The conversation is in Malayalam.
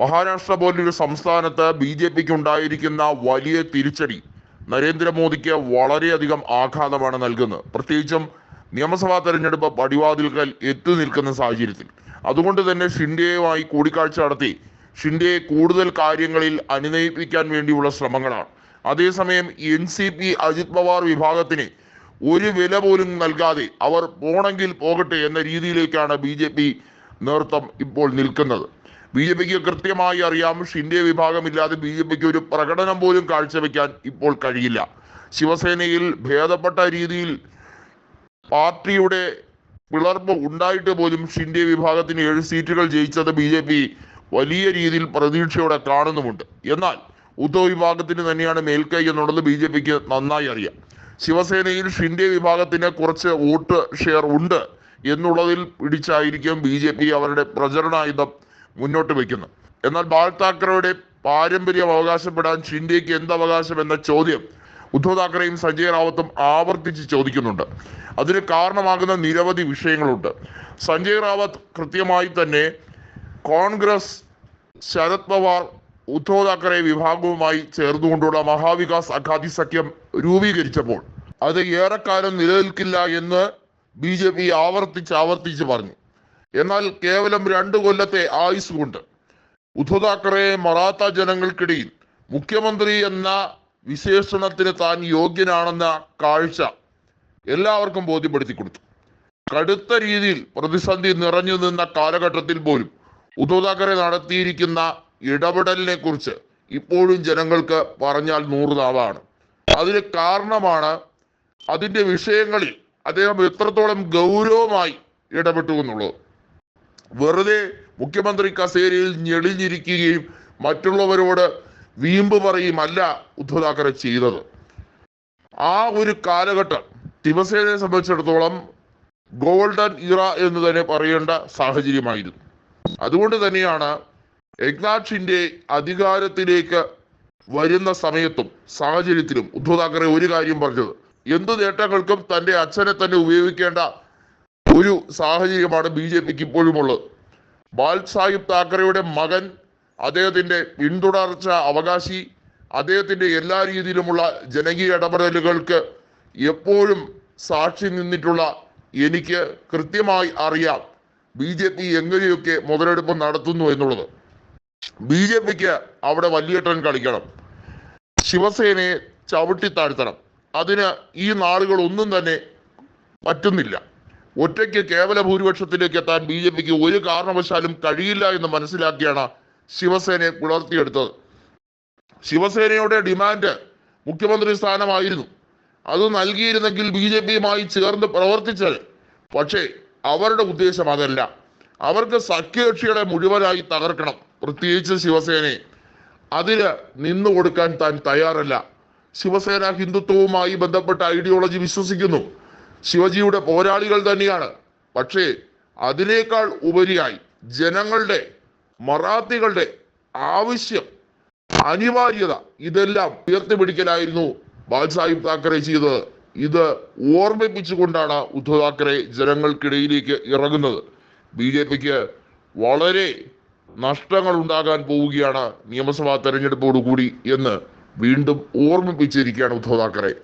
മഹാരാഷ്ട്ര പോലൊരു സംസ്ഥാനത്ത് ബി ജെ പിക്ക് ഉണ്ടായിരിക്കുന്ന വലിയ തിരിച്ചടി നരേന്ദ്രമോദിക്ക് വളരെയധികം ആഘാതമാണ് നൽകുന്നത്. പ്രത്യേകിച്ചും നിയമസഭാ തെരഞ്ഞെടുപ്പ് പടിവാതിൽക്കൽ എത്തി നിൽക്കുന്ന സാഹചര്യത്തിൽ. അതുകൊണ്ട് തന്നെ ഷിൻഡെയുമായി കൂടിക്കാഴ്ച നടത്തി ഷിൻഡെയെ കൂടുതൽ കാര്യങ്ങളിൽ അനുനയിപ്പിക്കാൻ വേണ്ടിയുള്ള ശ്രമങ്ങളാണ്. അതേസമയം N C P Ajit Pawar വിഭാഗത്തിന് ഒരു വില പോലും നൽകാതെ അവർ പോണെങ്കിൽ പോകട്ടെ എന്ന രീതിയിലേക്കാണ് ബി ജെ പി നേതൃത്വം ഇപ്പോൾ നിൽക്കുന്നത്. ബി ജെ പിക്ക് കൃത്യമായി അറിയാം ഷിൻഡെ വിഭാഗമില്ലാതെ ബി ജെ പിക്ക് ഒരു പ്രകടനം പോലും കാഴ്ചവെക്കാൻ ഇപ്പോൾ കഴിയില്ല. ശിവസേനയിൽ ഭേദപ്പെട്ട രീതിയിൽ പാർട്ടിയുടെ പിളർപ്പ് ഉണ്ടായിട്ട് പോലും ഷിൻഡെ വിഭാഗത്തിന് ഏഴ് സീറ്റുകൾ ജയിച്ചത് ബി ജെ പി വലിയ രീതിയിൽ പ്രതീക്ഷയോടെ കാണുന്നുമുണ്ട്. എന്നാൽ ഉദ്ധവ് വിഭാഗത്തിന് തന്നെയാണ് മേൽക്കൈ എന്നുള്ളത് ബി ജെ പിക്ക് നന്നായി അറിയാം. ശിവസേനയിൽ ഷിൻഡെ വിഭാഗത്തിന് കുറച്ച് വോട്ട് ഷെയർ ഉണ്ട് എന്നുള്ളതിൽ പിടിച്ചായിരിക്കും ബി ജെ പി അവരുടെ പ്രചരണായുധം മുന്നോട്ട് വയ്ക്കുന്നു. എന്നാൽ ബാൽ താക്കറയുടെ പാരമ്പര്യം അവകാശപ്പെടാൻ ഷിൻഡെക്ക് എന്ത് അവകാശം എന്ന ചോദ്യം ഉദ്ധവ് താക്കറെയും സഞ്ജയ് റാവത്തും ആവർത്തിച്ച് ചോദിക്കുന്നുണ്ട്. അതിന് കാരണമാകുന്ന നിരവധി വിഷയങ്ങളുണ്ട്. സഞ്ജയ് റാവത്ത് കൃത്യമായി തന്നെ കോൺഗ്രസ് ശരത് പവാർ ഉദ്ധവ് താക്കറെ വിഭാഗവുമായി ചേർന്നുകൊണ്ടുള്ള മഹാവികാസ് അഘാതി സഖ്യം രൂപീകരിച്ചപ്പോൾ അത് ഏറെക്കാലം നിലനിൽക്കില്ല എന്ന് ബി ജെ പി ആവർത്തിച്ച് ആവർത്തിച്ച് പറഞ്ഞു. എന്നാൽ കേവലം രണ്ടു കൊല്ലത്തെ ആയുസ് കൊണ്ട് ഉദ്ധവ് താക്കറെ മറാത്ത ജനങ്ങൾക്കിടയിൽ മുഖ്യമന്ത്രി എന്ന വിശേഷണത്തിന് താൻ യോഗ്യനാണെന്ന കാഴ്ച എല്ലാവർക്കും ബോധ്യപ്പെടുത്തി കൊടുത്തു. കടുത്ത രീതിയിൽ പ്രതിസന്ധി നിറഞ്ഞു നിന്ന കാലഘട്ടത്തിൽ പോലും ഉദ്ധവ് താക്കറെ നടത്തിയിരിക്കുന്ന ഇടപെടലിനെ കുറിച്ച് ഇപ്പോഴും ജനങ്ങൾക്ക് പറഞ്ഞാൽ നൂറ് നാവാണ്. അതിന് കാരണമാണ് അതിന്റെ വിഷയങ്ങളിൽ അദ്ദേഹം എത്രത്തോളം ഗൗരവമായി ഇടപെട്ടു എന്നുള്ളത്. വെറുതെ മുഖ്യമന്ത്രി കസേരയിൽ ഞെളിഞ്ഞിരിക്കുകയും മറ്റുള്ളവരോട് വീമ്പ് പറയുമല്ല ഉദ്ധവ് താക്കറെ ചെയ്തത്. ആ ഒരു കാലഘട്ടം ശിവസേനയെ സംബന്ധിച്ചിടത്തോളം ഗോൾഡൻ ഇറ എന്ന് തന്നെ പറയേണ്ട സാഹചര്യമായിരുന്നു. അതുകൊണ്ട് തന്നെയാണ് ഏക്നാഥ് അധികാരത്തിലേക്ക് വരുന്ന സമയത്തും സാഹചര്യത്തിലും ഉദ്ധവ് താക്കറെ ഒരു കാര്യം പറഞ്ഞത്. എന്ത് നേട്ടങ്ങൾക്കും തന്റെ അച്ഛനെ തന്നെ ഉപയോഗിക്കേണ്ട ഒരു സാഹചര്യമാണ് ബി ജെ പിക്ക് ഇപ്പോഴും ഉള്ളത് ബാൽ സാഹിബ് താക്കറെയുടെ മകൻ അദ്ദേഹത്തിന്റെ പിന്തുടർച്ച അവകാശി അദ്ദേഹത്തിന്റെ എല്ലാ രീതിയിലുമുള്ള ജനകീയ ഇടപെടലുകൾക്ക് എപ്പോഴും സാക്ഷി നിന്നിട്ടുള്ള എനിക്ക് കൃത്യമായി അറിയാം ബി ജെ പി എങ്ങനെയൊക്കെ മുതലെടുപ്പ് നടത്തുന്നു എന്നുള്ളത്. ബി ജെ പിക്ക് അവിടെ വലിയേട്ടൻ കളിക്കണം. ശിവസേനയെ ചവിട്ടി താഴ്ത്തണം. അതിന് ഈ നാളുകൾ ഒന്നും തന്നെ പറ്റുന്നില്ല. ഒറ്റയ്ക്ക് കേവല ഭൂരിപക്ഷത്തിലേക്ക് എത്താൻ ബി ജെ പിക്ക് ഒരു കാരണവശാലും കഴിയില്ല എന്ന് മനസ്സിലാക്കിയാണ് ശിവസേനയെ പുലർത്തിയെടുത്തത്. ശിവസേനയുടെ ഡിമാൻഡ് മുഖ്യമന്ത്രി സ്ഥാനമായിരുന്നു. അത് നൽകിയിരുന്നെങ്കിൽ ബി ജെ പിയുമായി ചേർന്ന് പ്രവർത്തിച്ചത്. പക്ഷേ അവരുടെ ഉദ്ദേശം അതല്ല. അവർക്ക് സഖ്യകക്ഷികളെ മുഴുവനായി തകർക്കണം പ്രത്യേകിച്ച് ശിവസേനയെ. അതിന് നിന്നു കൊടുക്കാൻ താൻ തയ്യാറല്ല. ശിവസേന ഹിന്ദുത്വവുമായി ബന്ധപ്പെട്ട ഐഡിയോളജി വിശ്വസിക്കുന്നു. ശിവജിയുടെ പോരാളികൾ തന്നെയാണ്. പക്ഷേ അതിനേക്കാൾ ഉപരിയായി ജനങ്ങളുടെ മറാത്തികളുടെ ആവശ്യം അനിവാര്യത ഇതെല്ലാം ഉയർത്തിപ്പിടിക്കലായിരുന്നു ബാൽസാഹിബ് താക്കറെ ചെയ്തത്. ഇത് ഓർമ്മിപ്പിച്ചുകൊണ്ടാണ് ഉദ്ധവ് താക്കറെ ജനങ്ങൾക്കിടയിലേക്ക് ഇറങ്ങുന്നത്. ബി ജെ പിക്ക് വളരെ നഷ്ടങ്ങൾ ഉണ്ടാകാൻ പോവുകയാണ് നിയമസഭാ തെരഞ്ഞെടുപ്പോടുകൂടി എന്ന് വീണ്ടും ഓർമ്മിപ്പിച്ചിരിക്കുകയാണ് ഉദ്ധവ് താക്കറെ.